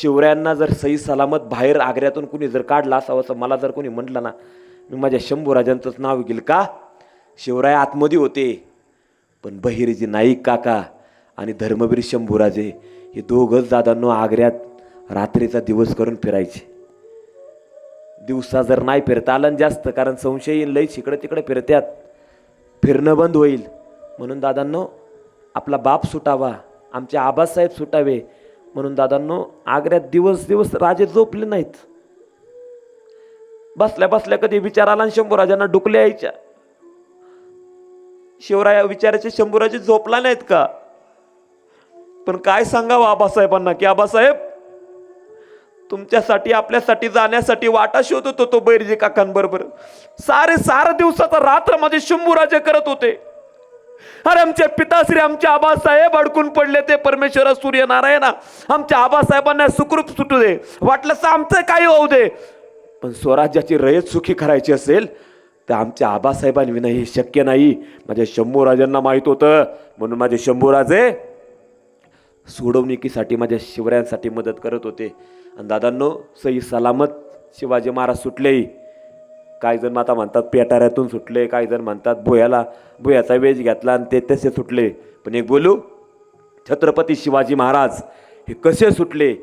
शिवरायांना जर सही सलामत बाहेर आग्र्यातून कुणी जर काढला असावं असं मला जर कोणी म्हटलं ना मी माझ्या शंभूराजांचंच नाव घेईल का? शिवराय आतमध्ये होते. पण बहिरीजी नाईक काका आणि धर्मवीर शंभूराजे हे दोघंच दादांनो आग्र्यात रात्रीचा दिवस करून फिरायचे. दिवसा जर नाही फिरता आलं जास्त कारण संशय लय लई इकडे तिकडे फिरत्यात. फिरणं बंद होईल. म्हणून दादांनो आपला बाप सुटावा आमचे आबासाहेब सुटावे म्हणून दादांनो आग्र्यात दिवस दिवस राजे झोपले नाहीत. बसल्या बसल्या कधी विचार आला आणि शंभूराजांना डुकले यायच्या. शिवराया विचाराचे शंभूराजे झोपला नाहीत का? पण काय सांगावं आबासाहेबांना की आबासाहेब तुमच्यासाठी आपल्यासाठी जाण्यासाठी वाटा शोधत होतो बैरजी काकांबरोबर. सारे सारे दिवसाचा रात्र माझे शंभूराजे करत होते. अरे आमचे पिताश्री आमचे आबासाहेब अडकून पडले ते परमेश्वर सूर्यनारायणा. आमच्या आबासाहेबांना सुखरूप सुटू दे. वाटलं आमचं काही होऊ दे. पण स्वराज्याची रयत सुखी करायची असेल तर आमच्या आबासाहेबांविना हे शक्य नाही. माझ्या शंभूराजांना माहीत होतं. म्हणून माझे शंभूराजे सोडवणुकीसाठी माझ्या शिवरायांसाठी मदत करत होते. आणि दादांनो सही सलामत शिवाजी महाराज सुटलेही. काही जण आता म्हणतात पेटाऱ्यातून सुटले काही जण म्हणतात भुयाला भुयाचा वेज घेतला आणि ते तसे सुटले. पण एक बोलू छत्रपती शिवाजी महाराज हे कसे सुटले?